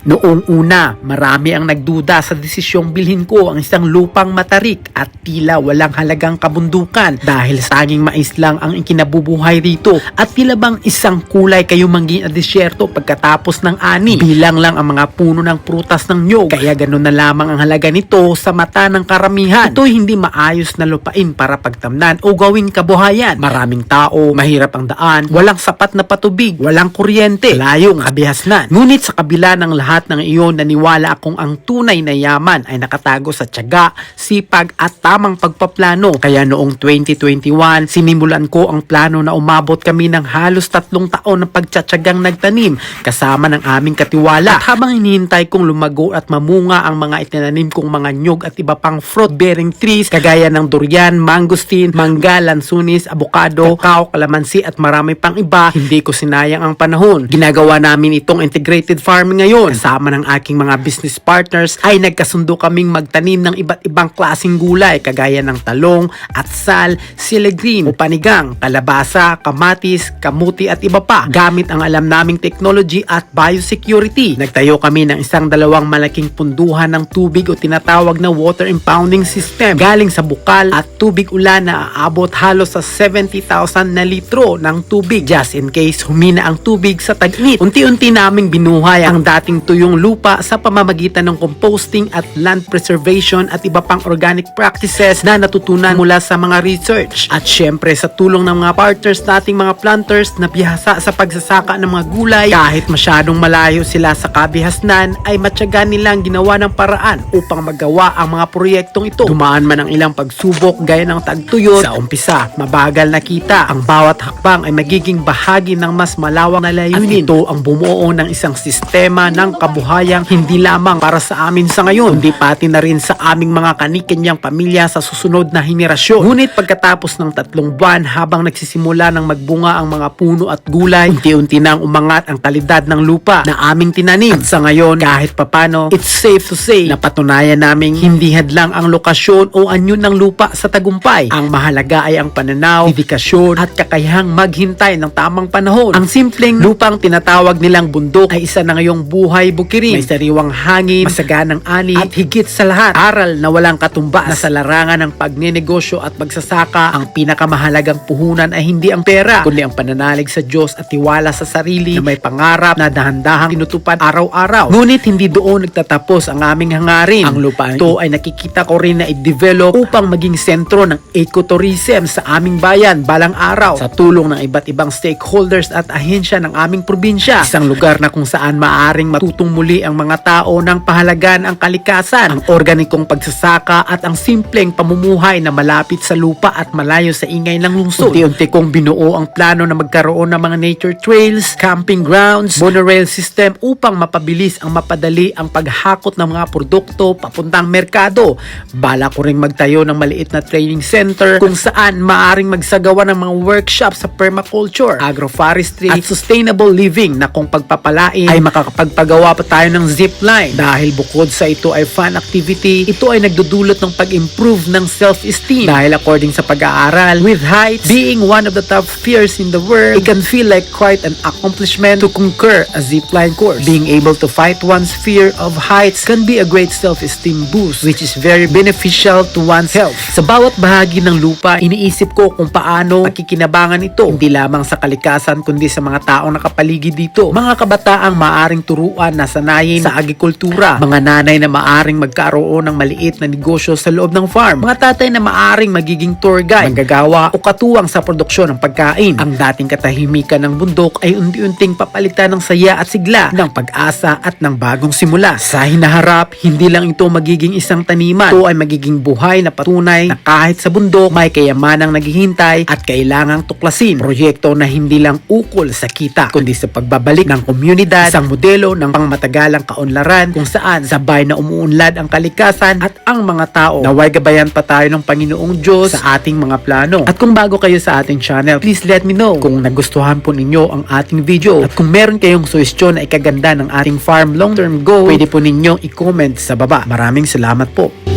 Noong una, marami ang nagduda sa desisyong bilhin ko ang isang lupang matarik at tila walang halagang kabundukan dahil sa tanging mais lang ang ikinabubuhay rito at tila bang isang kulay kayo mangging at disyerto pagkatapos ng ani. Bilang lang ang mga puno ng prutas ng nyog kaya ganun na lamang ang halaga nito sa mata ng karamihan. Ito'y hindi maayos na lupain para pagtamnan o gawing kabuhayan. Maraming tao, mahirap ang daan, walang sapat na patubig, walang kuryente, layong kabihasnan. Ngunit sa kabila ng lahat ng iyon, naniwala akong ang tunay na yaman ay nakatago sa tiyaga, sipag at tamang pagpaplano. Kaya noong 2021, sinimulan ko ang plano na umabot kami ng halos tatlong taon ng pagtsatsagang nagtanim kasama ng aming katiwala. At habang hinihintay kong lumago at mamunga ang mga itinanim kong mga nyog at iba pang fruit-bearing trees kagaya ng durian, mangosteen, mangga, lansunis, abukado, kakao, kalamansi at marami pang iba, hindi ko sinayang ang panahon. Ginagawa namin itong integrated farming ngayon. Kasama ng aking mga business partners ay nagkasundo kaming magtanim ng iba't ibang klasing gulay kagaya ng talong, atsal, siligrin, upanigang, kalabasa, kamatis, kamuti at iba pa gamit ang alam naming technology at biosecurity. Nagtayo kami ng isang dalawang malaking punduhan ng tubig o tinatawag na water impounding system galing sa bukal at tubig ulan na aabot halos sa 70,000 na litro ng tubig just in case humina ang tubig sa tag-init. Unti-unti naming binuhay ang dating tuyong lupa sa pamamagitan ng composting at land preservation at iba pang organic practices na natutunan mula sa mga research. At syempre sa tulong ng mga partners nating mga planters na bihasa sa pagsasaka ng mga gulay kahit masyadong malayo sila sa kabihasnan ay matyaga nilang ginawa ng paraan upang magawa ang mga proyektong ito. Dumaan man ang ilang pagsubok gaya ng tagtuyot sa umpisa, mabagal na kita ang bawat hakbang ay magiging bahagi ng mas malawak na layunin. At ito ang bumuo ng isang sistema ng kabuhayang hindi lamang para sa amin sa ngayon, kundi pati na rin sa aming mga kanikanyang pamilya sa susunod na henerasyon. Ngunit pagkatapos ng tatlong buwan habang nagsisimula ng magbunga ang mga puno at gulay, unti-unti nang umangat ang kalidad ng lupa na aming tinanim. At sa ngayon, kahit papano, it's safe to say na patunayan naming hindi hadlang ang lokasyon o anyo ng lupa sa tagumpay. Ang mahalaga ay ang pananaw, dedikasyon at kakayahang maghintay ng tamang panahon. Ang simpleng lupang tinatawag nilang bundok ay isa na ngayong buhay bukirin. May sariwang hangin, masaganang ani at higit sa lahat, aral na walang katumbas na sa larangan ng pagnenegosyo at pagsasaka, ang pinakamahalagang puhunan ay hindi ang pera, kundi ang pananalig sa Diyos at tiwala sa sarili na may pangarap na dahan-dahang tinutupad araw-araw. Ngunit hindi doon nagtatapos ang aming hangarin. Ang lupa ito ay nakikita ko rin na i-develop upang maging sentro ng ecotourism sa aming bayan balang araw sa tulong ng iba't ibang stakeholders at ahensya ng aming probinsya. Isang lugar na kung saan maaring matutong muli ang mga tao ng pahalagan ang kalikasan, ang organikong pagsasaka at ang simpleng pamumuhay na malapit sa lupa at malayo sa ingay ng lungsod. Unti-unti kong binuo ang plano na magkaroon ng mga nature trails, camping grounds, monorail system upang mapabilis ang mapadali ang paghakot ng mga produkto papuntang merkado. Bala ko rin magtayo ng maliit na training center kung saan maaring magsagawa ng mga workshop sa permaculture, agroforestry at sustainable living na kung pagpapalain ay makakapagpagawa pa tayo ng zip line. Dahil bukod sa ito ay fun activity, ito ay nagdudulot ng pag-improve ng self-esteem. Dahil according sa pag-aaral, with heights being one of the top fears in the world, it can feel like quite an accomplishment to conquer a zipline course. Being able to fight one's fear of heights can be a great self-esteem boost which is very beneficial to one's health. Sa bawat bahagi ng lupa, iniisip ko kung paano pakikinabangan ito hindi lamang sa kalikasan kundi sa mga taong nakapaligid dito. Mga kabataang maaring turuan na sanayin sa agrikultura, mga nanay na maaring magkaroon ng maliit na negosyo sa loob ng farm, mga tatay na maaring magiging tour guide, manggagawa o katuwang sa produksyon ng pagkain. Ang dating katahimikan ng bundok ay unti-unting papalitan ng saya at sigla ng pag-asa at ng bagong simula. Sa hinaharap, hindi lang ito magiging isang taniman. Ito ay magiging buhay na patunay na kahit sa bundok may kayamanang naghihintay at kailangang tuklasin. Proyekto na hindi lang ukol sa kita, kundi sa pagbabalik ng komunidad, isang modelo ng pangmatagalang kaunlaran kung saan sabay na umuunlad ang kalikasan at ang mga tao. Naway gabayan pa tayo ng Panginoong Diyos sa ating mga plano. At kung bago kayo sa ating channel, please let me know kung nagustuhan po ninyo ang ating video. At kung meron kayong suwestyon na ikaganda ng ating farm long-term goal, pwede po ninyong i-comment sa baba. Maraming salamat po.